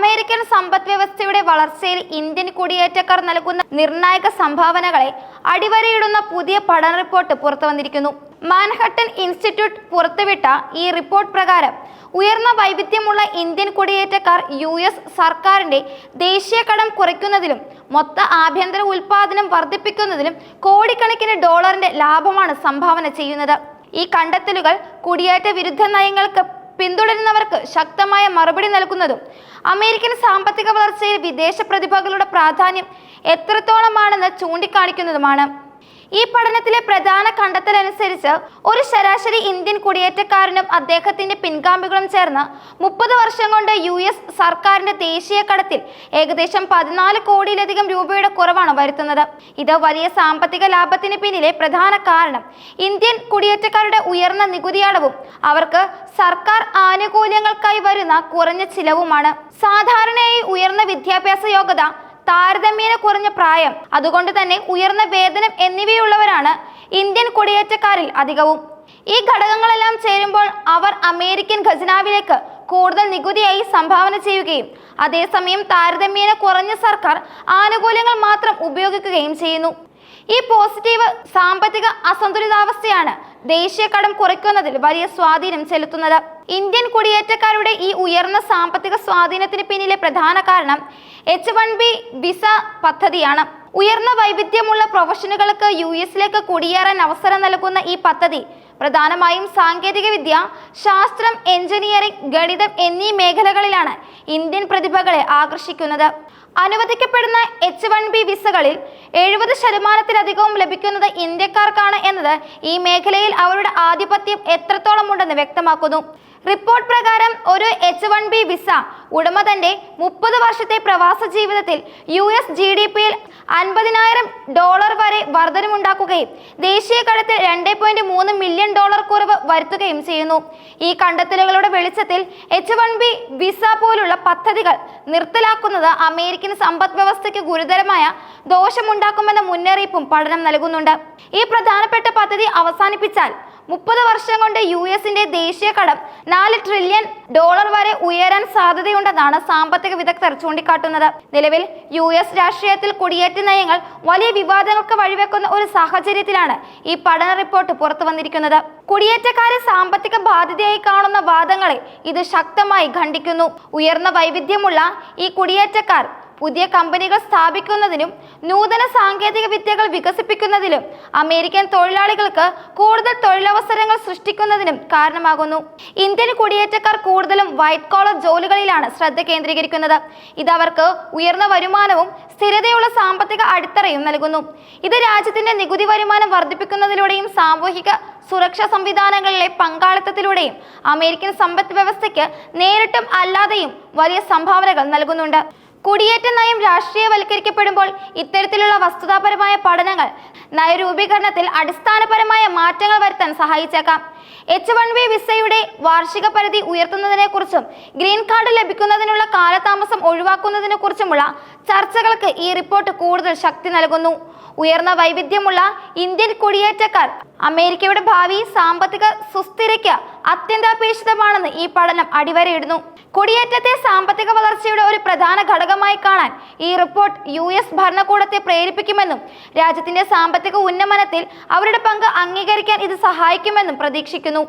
American സമ്പദ് വ്യവസ്ഥയുടെ വളർച്ചയിൽ ഇന്ത്യൻ കുടിയേറ്റക്കാർ നൽകുന്ന നിർണായക സംഭാവനകളെ അടിവരയിടുന്ന പുതിയ പഠന റിപ്പോർട്ട് പുറത്തു വന്നിരിക്കുന്നു. മാൻഹട്ടൻ ഇൻസ്റ്റിറ്റ്യൂട്ട് പുറത്തുവിട്ട ഈ റിപ്പോർട്ട് പ്രകാരം ഉയർന്ന വൈവിധ്യമുള്ള ഇന്ത്യൻ കുടിയേറ്റക്കാർ യു എസ് സർക്കാരിന്റെ ദേശീയ കടം കുറയ്ക്കുന്നതിലും മൊത്ത ആഭ്യന്തര ഉൽപാദനം വർദ്ധിപ്പിക്കുന്നതിലും കോടിക്കണക്കിന് ഡോളറിന്റെ ലാഭമാണ് സംഭാവന ചെയ്യുന്നത്. ഈ കണ്ടെത്തലുകൾ കുടിയേറ്റ വിരുദ്ധ നയങ്ങൾക്ക് പിന്തുടരുന്നവർക്ക് ശക്തമായ മറുപടി നൽകുന്നതും അമേരിക്കൻ സാമ്പത്തിക വളർച്ചയിൽ വിദേശ പ്രതിഭകളുടെ പ്രാധാന്യം എത്രത്തോളമാണെന്ന് ചൂണ്ടിക്കാണിക്കുന്നതുമാണ്. ഈ പഠനത്തിലെ പ്രധാന കണ്ടെത്തലനുസരിച്ച് ഒരു ശരാശരി ഇന്ത്യൻ കുടിയേറ്റക്കാരനും അദ്ദേഹത്തിന്റെ പിൻഗാമികളും ചേർന്ന് മുപ്പത് വർഷം കൊണ്ട് യു എസ് സർക്കാരിന്റെ ദേശീയ കടത്തിൽ ഏകദേശം പതിനാല് കോടിയിലധികം രൂപയുടെ കുറവാണ് വരുത്തുന്നത്. ഇത് വലിയ സാമ്പത്തിക ലാഭത്തിന് പിന്നിലെ പ്രധാന കാരണം. ഇന്ത്യൻ കുടിയേറ്റക്കാരുടെ ഉയർന്ന നികുതിയടവും അവർക്ക് സർക്കാർ ആനുകൂല്യങ്ങൾക്കായി വരുന്ന കുറഞ്ഞ ചിലവുമാണ്. സാധാരണയായി ഉയർന്ന വിദ്യാഭ്യാസ യോഗ്യത താരതമ്യേന കുറഞ്ഞ പ്രായം അതുകൊണ്ട് തന്നെ ഉയർന്ന വേതനം എന്നിവയുള്ളവരാണ് ഇന്ത്യൻ കുടിയേറ്റക്കാരിൽ അധികവും. ഈ ഘടകങ്ങളെല്ലാം ചേരുമ്പോൾ അവർ അമേരിക്കൻ ഖജനാവിലേക്ക് കൂടുതൽ നികുതിയായി സംഭാവന ചെയ്യുകയും അതേസമയം താരതമ്യേന കുറഞ്ഞ സർക്കാർ ആനുകൂല്യങ്ങൾ മാത്രം ഉപയോഗിക്കുകയും ചെയ്യുന്നു. ഈ പോസിറ്റീവ് സാമ്പത്തിക അസന്തുലിതാവസ്ഥയാണ് ദേശീയ കടം കുറയ്ക്കുന്നതിൽ വലിയ സ്വാധീനം ചെലുത്തുന്നത്. ഇന്ത്യൻ കുടിയേറ്റക്കാരുടെ ഈ ഉയർന്ന സാമ്പത്തിക സ്വാധീനത്തിന് പിന്നിലെ പ്രധാന കാരണം എച്ച് വൺ ബി വിസ പദ്ധതിയാണ്. ഉയർന്ന വൈവിധ്യമുള്ള പ്രൊഫഷനുകൾക്ക് യു എസിലേക്ക് കുടിയേറാൻ അവസരം നൽകുന്ന ഈ പദ്ധതി പ്രധാനമായും സാങ്കേതികവിദ്യ ശാസ്ത്രം എഞ്ചിനീയറിംഗ് ഗണിതം എന്നീ മേഖലകളിലാണ് ഇന്ത്യൻ പ്രതിഭകളെ ആകർഷിക്കുന്നത്. അനുവദിക്കപ്പെടുന്ന എച്ച് വൺ ബി വിസകളിൽ എഴുപത് ശതമാനത്തിലധികവും ലഭിക്കുന്നത് ഇന്ത്യക്കാർക്കാണ് എന്നത് ഈ മേഖലയിൽ അവരുടെ ആധിപത്യം എത്രത്തോളം ഉണ്ടെന്ന് വ്യക്തമാക്കുന്നു. റിപ്പോർട്ട് പ്രകാരം ഒരു എച്ച് വൺ ബി വിസ ഉടമ തന്റെ മുപ്പത് വർഷത്തെ പ്രവാസ ജീവിതത്തിൽ യു എസ് ജി ഡി പിയിൽ അൻപതിനായിരം ഡോളർ വരെ വർധനമുണ്ടാക്കുകയും ദേശീയ കടത്തിൽ രണ്ട് പോയിന്റ് മൂന്ന് മില്യൺ ഡോളർ കുറവ് വരുത്തുകയും ചെയ്യുന്നു. ഈ കണ്ടെത്തലുകളുടെ വെളിച്ചത്തിൽ എച്ച് വൺ ബി വിസ പോലുള്ള പദ്ധതികൾ നിർത്തലാക്കുന്നത് അമേരിക്കൻ സമ്പദ് വ്യവസ്ഥയ്ക്ക് ഗുരുതരമായ ദോഷമുണ്ടാക്കുമെന്ന മുന്നറിയിപ്പും പഠനം നൽകുന്നുണ്ട്. ഈ പ്രധാനപ്പെട്ട പദ്ധതി അവസാനിപ്പിച്ചാൽ മുപ്പത് വർഷം കൊണ്ട് യു എസിന്റെ ദേശീയ കടം നാല് ട്രില്യൺ ഡോളർ വരെ ഉയരാൻ സാധ്യതയുണ്ടെന്നാണ് സാമ്പത്തിക വിദഗ്ധർ ചൂണ്ടിക്കാട്ടുന്നത്. നിലവിൽ യു എസ് രാഷ്ട്രീയത്തിൽ കുടിയേറ്റ നയങ്ങൾ വലിയ വിവാദങ്ങൾക്ക് വഴിവെക്കുന്ന ഒരു സാഹചര്യത്തിലാണ് ഈ പഠന റിപ്പോർട്ട് പുറത്തു വന്നിരിക്കുന്നത്. കുടിയേറ്റക്കാരെ സാമ്പത്തിക ബാധ്യതയായി കാണുന്ന വാദങ്ങളെ ഇത് ശക്തമായി ഖണ്ഡിക്കുന്നു. ഉയർന്ന വൈവിധ്യമുള്ള ഈ കുടിയേറ്റക്കാർ പുതിയ കമ്പനികൾ സ്ഥാപിക്കുന്നതിനും നൂതന സാങ്കേതിക വിദ്യകൾ വികസിപ്പിക്കുന്നതിലും അമേരിക്കൻ തൊഴിലാളികൾക്ക് കൂടുതൽ തൊഴിലവസരങ്ങൾ സൃഷ്ടിക്കുന്നതിനും കാരണമാകുന്നു. ഇന്ത്യൻ കുടിയേറ്റക്കാർ കൂടുതലും വൈറ്റ് കോളർ ജോലികളിലാണ് ശ്രദ്ധ കേന്ദ്രീകരിക്കുന്നത്. ഇത് അവർക്ക് ഉയർന്ന വരുമാനവും സ്ഥിരതയുള്ള സാമ്പത്തിക അടിത്തറയും നൽകുന്നു. ഇത് രാജ്യത്തിന്റെ നികുതി വരുമാനം വർദ്ധിപ്പിക്കുന്നതിലൂടെയും സാമൂഹിക സുരക്ഷാ സംവിധാനങ്ങളിലെ പങ്കാളിത്തത്തിലൂടെയും അമേരിക്കൻ സമ്പദ് വ്യവസ്ഥയ്ക്ക് നേരിട്ടും അല്ലാതെയും വലിയ സംഭാവനകൾ നൽകുന്നുണ്ട്. കുടിയേറ്റ നയം രാഷ്ട്രീയവൽക്കരിക്കപ്പെടുമ്പോൾ ഇത്തരത്തിലുള്ള വസ്തുതാപരമായ പഠനങ്ങൾ നയരൂപീകരണത്തിൽ അടിസ്ഥാനപരമായ മാറ്റങ്ങൾ വരുത്താൻ സഹായിച്ചേക്കാം. എച്ച് വൺ വി വിസയുടെ വാർഷിക പരിധി ഉയർത്തുന്നതിനെക്കുറിച്ചും ഗ്രീൻ കാർഡ് ലഭിക്കുന്നതിനുള്ള കാലതാമസം ഒഴിവാക്കുന്നതിനെ കുറിച്ചുമുള്ള ചർച്ചകൾക്ക് ഈ റിപ്പോർട്ട് കൂടുതൽ ശക്തി നൽകുന്നു. ഉയർന്ന വൈവിധ്യമുള്ള ഇന്ത്യൻ കുടിയേറ്റക്കാർ അമേരിക്കയുടെ ഭാവി സാമ്പത്തിക സുസ്ഥിരയ്ക്ക് അത്യന്താപേക്ഷിതമാണെന്ന് ഈ പഠനം അടിവരയിടുന്നു. കുടിയേറ്റത്തെ സാമ്പത്തിക വളർച്ചയുടെ ഒരു പ്രധാന ഘടകമായി കാണാൻ ഈ റിപ്പോർട്ട് യു എസ് ഭരണകൂടത്തെ പ്രേരിപ്പിക്കുമെന്നും രാജ്യത്തിന്റെ സാമ്പത്തിക ഉന്നമനത്തിൽ അവരുടെ പങ്ക് അംഗീകരിക്കാൻ ഇത് സഹായിക്കുമെന്നും പ്രതീക്ഷിക്കുന്നു.